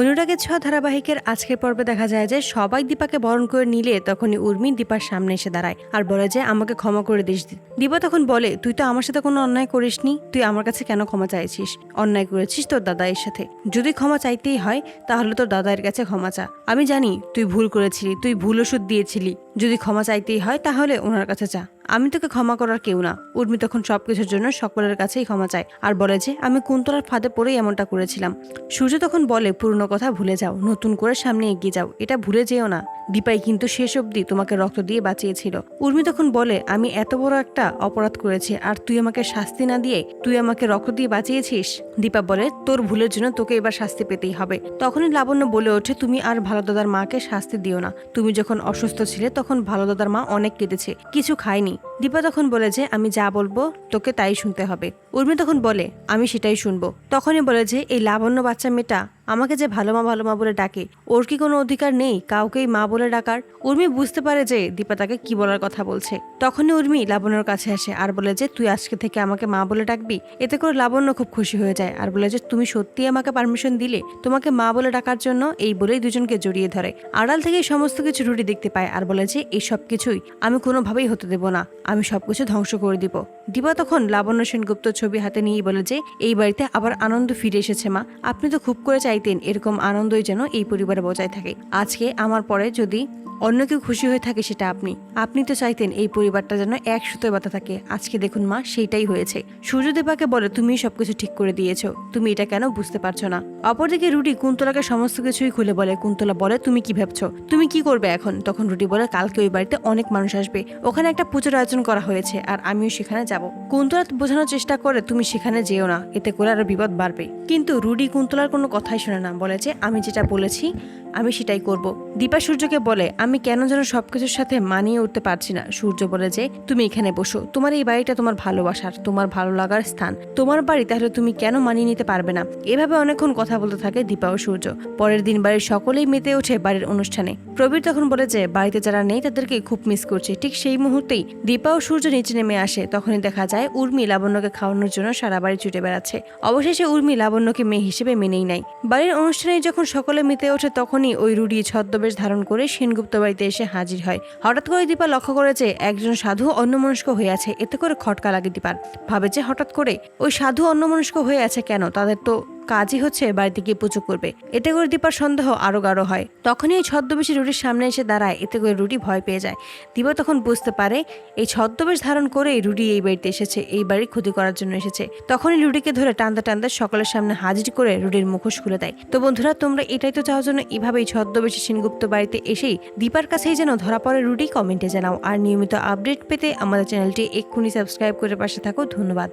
অনুরাগের ছয় ধারাবাহিকের আজকের পর্বে দেখা যায় যে সবাই দীপাকে বরণ করে নিলে তখনই উর্মি দীপার সামনে এসে দাঁড়ায় আর বলে যে, আমাকে ক্ষমা করে দিস। দীপা তখন বলে, তুই তো আমার সাথে কোনো অন্যায় করিসনি, তুই আমার কাছে কেন ক্ষমা চাইছিস? অন্যায় করেছিস তোর দাদাইয়ের সাথে। যদি ক্ষমা চাইতেই হয়, তাহলে তোর দাদাইয়ের কাছে ক্ষমা চা। আমি জানি তুই ভুল করেছিলি, তুই ভুল ওষুধ দিয়েছিলি যদি ক্ষমা চাইতেই হয়, তাহলে ওনার কাছে চা আমি তোকে ক্ষমা করার কেউ না। উর্মি তখন সবকিছুর জন্য সকলের কাছেই ক্ষমা চায় আর বলে যে, আমি কুন্তলার ফাঁদে পড়েই এমনটা করেছিলাম। সূর্য তখন বলে, পুরনো কথা ভুলে যাও। নতুন করে সামনে এগিয়ে যাও। এটা ভুলে যেও না। দীপাই কিন্তু শেষ অবধি তোমাকে রক্ত দিয়ে বাঁচিয়েছিল। উর্মি তখন বলে, আমি এত বড় একটা অপরাধ করেছি আর তুই আমাকে শাস্তি না দিয়ে তুই আমাকে রক্ত দিয়ে বাঁচিয়েছিস? দীপা বলে, তোর ভুলের জন্য তোকে এবার শাস্তি পেতেই হবে। তখনই লাবণ্য বলে ওঠে, তুমি আর ভালো দাদার মাকে শাস্তি দিও না। তুমি যখন অসুস্থ ছিলে তখন ভালো দাদার মা অনেক কেঁদেছে, কিছু খায়নি। দীপা তখন বলে যে, আমি যা বলব, তোকে তাই শুনতে হবে। উর্মি তখন বলে, আমি সেটাই শুনব। তখনই বলে যে, এই লাবণ্য বাচ্চা মেয়েটা আমাকে যে ভালো মা ভালো মা বলে ডাকে, ওর কি কোনো অধিকার নেই? কাউকেই মা বলে ডাকার? উর্মি বুঝতে পারে যে দীপা তাকে কি বলার কথা বলছে। তখনই উর্মি লাবণ্যর কাছে আসে আর বলে যে, তুই আজকে থেকে আমাকে মা বলে ডাকবি? এতে করে লাবণ্য খুব খুশি হয়ে যায় আর বলে যে, তুমি সত্যি আমাকে পারমিশন দিলে? তোমাকে মা বলে ডাকার জন্য এই বলেই দুজনকে জড়িয়ে ধরে। আড়াল থেকে সমস্ত কিছু রুটি দেখতে পায় আর বলে যে, এই সব কিছুই আমি কোনোভাবেই হতে দেব না। আমি সবকিছু ধ্বংস করে দিব। দীপা তখন লাবণ্য সেনগুপ্ত ছবি হাতে নিয়েই বলে যে, এই বাড়িতে আবার আনন্দ ফিরে এসেছে মা। আপনি তো খুব করে চাইতেন এরকম আনন্দই যেন এই পরিবারে বজায় থাকে। আজকে আমার পরে যদি অন্য কেউ খুশি হয়ে থাকে সেটা আপনি। আপনি তো চাইতেন এই পরিবারটা যেন এক সুতোয় বাতা থাকে। আজকে দেখুন মা, সেইটাই হয়েছে। সূর্যদেবাকে বলে, তুমি সবকিছু ঠিক করে দিয়েছ। তুমি এটা কেন বুঝতে পারছ না? অপরদিকে রুটি কুন্তলাকে সমস্ত কিছুই খুলে বলে। কুন্তলা বলে, তুমি কি ভাবছ? তুমি কি করবে এখন? তখন রুটি বলে, কালকে ওই বাড়িতে অনেক মানুষ আসবে। ওখানে একটা পুজোর আয়োজন করা হয়েছে আর আমিও সেখানে যাব। কুন্তলা বোঝানোর চেষ্টা করে, তুমি সেখানে যেও না। এতে করে আরও বিপদ বাড়বে। কিন্তু রুডি কুন্তলার কোনো কথাই শোনে না, বলে যে, আমি যেটা বলেছি, আমি সেটাই করব। দীপা সূর্যকে বলে, আমি কেন যেন সবকিছুর সাথে মানিয়ে উঠতে পারছি না। সূর্য বলে যে, তুমি এখানে বসো। তোমার এই বাড়িটা তোমার ভালোবাসার, তোমার ভালো লাগার স্থান। তোমার বাড়ি তাহলে তুমি কেন মানিয়ে নিতে পারবে না? এভাবে অনেকক্ষণ কথা বলতে থাকে দীপা ও সূর্য। পরের দিন বাড়ির সকলেই মেতে ওঠে বাড়ির অনুষ্ঠানে। প্রবীর তখন বলে যে, বাড়িতে যারা নেই তাদেরকে খুব মিস করছে। ঠিক সেই মুহূর্তেই দীপা ও সূর্য নিচে নেমে আসে। তখনই দেখা যায়, উর্মি লাবণ্যকে খাওয়ানোর জন্য সারা বাড়ি ছুটে বেড়াচ্ছে। অবশেষে উর্মি লাবণ্যকে মেয়ে হিসেবে মেনেই নাই বাড়ির অনুষ্ঠানে যখন সকলে মিতে ওঠে, তখনই ওই রুডি ছদ্মবেশ ধারণ করে সেনগুপ্ত বাড়িতে এসে হাজির হয়। হঠাৎ করে দীপা লক্ষ্য করে যে একজন সাধু অন্যমনস্ক হয়ে আছে। এতে করে খটকা লাগে দীপার। ভাবে যে হঠাৎ করে ওই সাধু অন্যমনস্ক হয়ে আছে কেন? তাদের তো কাজই হচ্ছে বাড়িতে গিয়ে পুজো করবে। এতে করে দীপার সন্দেহ আরও গাঢ় হয়। তখনই এই ছদ্মবেশী রুটির সামনে এসে দাঁড়ায়। এতে করে রুটি ভয় পেয়ে যায়। দীপা তখন বুঝতে পারে এই ছদ্মবেশ ধারণ করে রুটি এই বাড়িতে এসেছে, এই বাড়ির ক্ষতি করার জন্য এসেছে। তখনই রুটিকে ধরে টানতে টানতে সকলের সামনে হাজির করে রুটির মুখোশ খুলে দেয়। তো বন্ধুরা, তোমরা এটাই তো চাওয়ার জন্য এভাবেই ছদ্মবেশী সেনগুপ্ত বাড়িতে এসেই দীপার কাছেই যেন ধরা পড়ে রুটি কমেন্টে জানাও। আর নিয়মিত আপডেট পেতে আমাদের চ্যানেলটি এক্ষুনি সাবস্ক্রাইব করে পাশে থাকো। ধন্যবাদ।